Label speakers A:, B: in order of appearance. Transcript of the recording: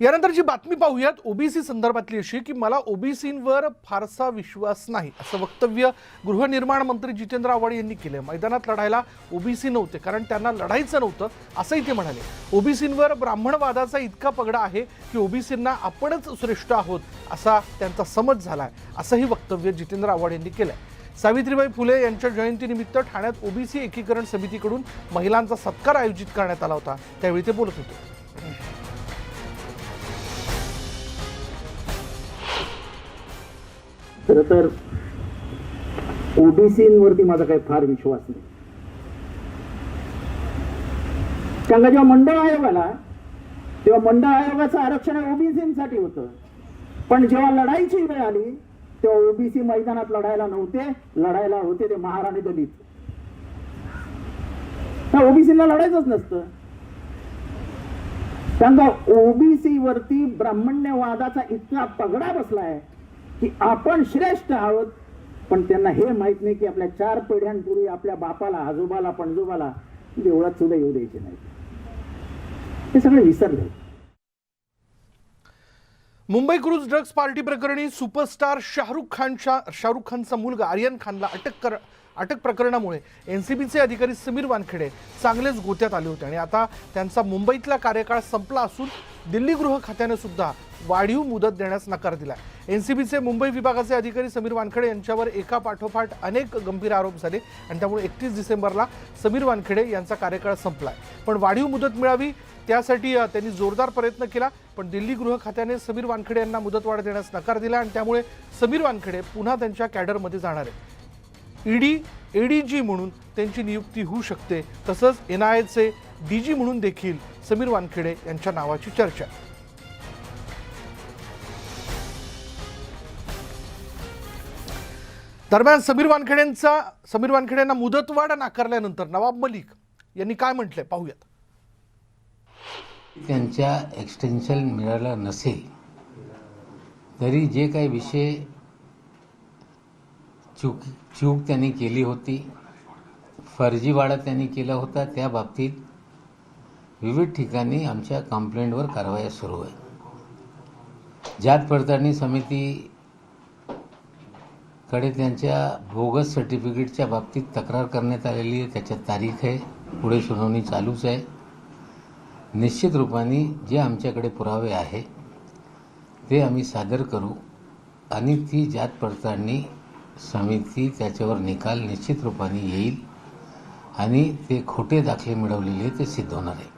A: यानंतरची बातमी पाहूयात ओबीसी संदर्भातली अशी की मला ओबीसींवर फारसा विश्वास नाही असं वक्तव्य गृहनिर्माण मंत्री जितेंद्र आव्हाड यांनी केलं मैदानात लढायला ओबीसी नव्हते कारण त्यांना लढायचं नव्हतं असंही ते म्हणाले. ओबीसींवर ब्राह्मणवादाचा इतका पगडा आहे की ओबीसींना आपणच श्रेष्ठ आहोत असा त्यांचा समज झाला आहे असंही वक्तव्य जितेंद्र आव्हाड यांनी केलंय. सावित्रीबाई फुले यांच्या जयंतीनिमित्त ठाण्यात ओबीसी एकीकरण समितीकडून महिलांचा सत्कार आयोजित करण्यात आला होता त्यावेळी ते बोलत होते.
B: खर तर ओबीसीवरती माझा काही फार विश्वास नाही. त्यांना जेव्हा मंडळ आयोग आला तेव्हा मंडळ आयोगाचं आरक्षण ओबीसीसाठी होतं. पण जेव्हा लढाईची वेळ आली तेव्हा ओबीसी मैदानात लढायला नव्हते. लढायला होते ते महाराणी दलित. ओबीसीला लढायचंच नसतं. त्यांना ओबीसी वरती ब्राह्मण्यवादाचा इतका पगडा बसलाय. की आपण श्रेष्ठ आहोत पण त्यांना हे माहीत नाही की आपल्या चार पिढ्यांपूर्वी आपल्या बापाला आजोबाला पणजोबाला देवळात सुद्धा येऊ द्यायचे नाही. हे सगळे विसरले.
A: मुंबई क्रूज ड्रग्ज पार्टी प्रकरणी सुपरस्टार शाहरुख खानच्या शाहरुख खानचा मुलगा आर्यन खानला अटक कर अटक प्रकरणामुळे एन सी बीचे अधिकारी समीर वानखेडे चांगलेच गोत्यात आले होते आणि आता त्यांचा मुंबईतला कार्यकाळ संपला असून दिल्ली गृह खात्याने सुद्धा वाढीव मुदत देण्यास नकार दिला एन सी बीचे मुंबई विभागाचे अधिकारी समीर वानखेडे यांच्यावर एका पाठोपाठ अनेक गंभीर आरोप झाले आणि त्यामुळे एकतीस डिसेंबरला समीर वानखेडे यांचा कार्यकाळ संपला आहे पण वाढीव मुदत मिळावी त्यासाठी त्यांनी जोरदार प्रयत्न केला पण दिल्ली गृह खात्याने समीर वानखेडे यांना मुदतवाढ देण्यास नकार दिला आणि त्यामुळे समीर वानखेडे पुन्हा त्यांच्या कॅडरमध्ये जाणार आहे ईडी एडीजी म्हणून त्यांची नियुक्ती होऊ शकते. तसंच एन आय एचे डीजी म्हणून देखील समीर वानखेडे यांच्या नावाची चर्चा. दरम्यान समीर वानखेडेंचा समीर वानखेडेंना मुदतवाढ नाकारल्यानंतर नवाब मलिक यांनी काय म्हटलंय? पाहूयात.
C: त्यांच्या एक्सटेन्शन मिळालं नसेल तरी जे काही विषय चूक चूक त्यांनी केली होती फर्जीवाडा त्यांनी केला होता त्या बाबतीत विविध ठिकाणी आमच्या कंप्लेंटवर कारवाया सुरू आहे. जात पडताळणी समिती कडे त्यांच्या बोगस सर्टिफिकेटच्या बाबतीत तक्रार करण्यात आलेली आहे. त्याच्यात तारीख आहे. पुढे सुनावणी चालूच आहे. निश्चित रूपाने जे आमच्याकडे पुरावे आहे ते आम्ही सादर करू आणि ती जात पडताळणी समिती त्याच्यावर निकाल निश्चित रूपाने येईल आणि ते खोटे दाखले मिळवलेले ते सिद्ध होणार आहे.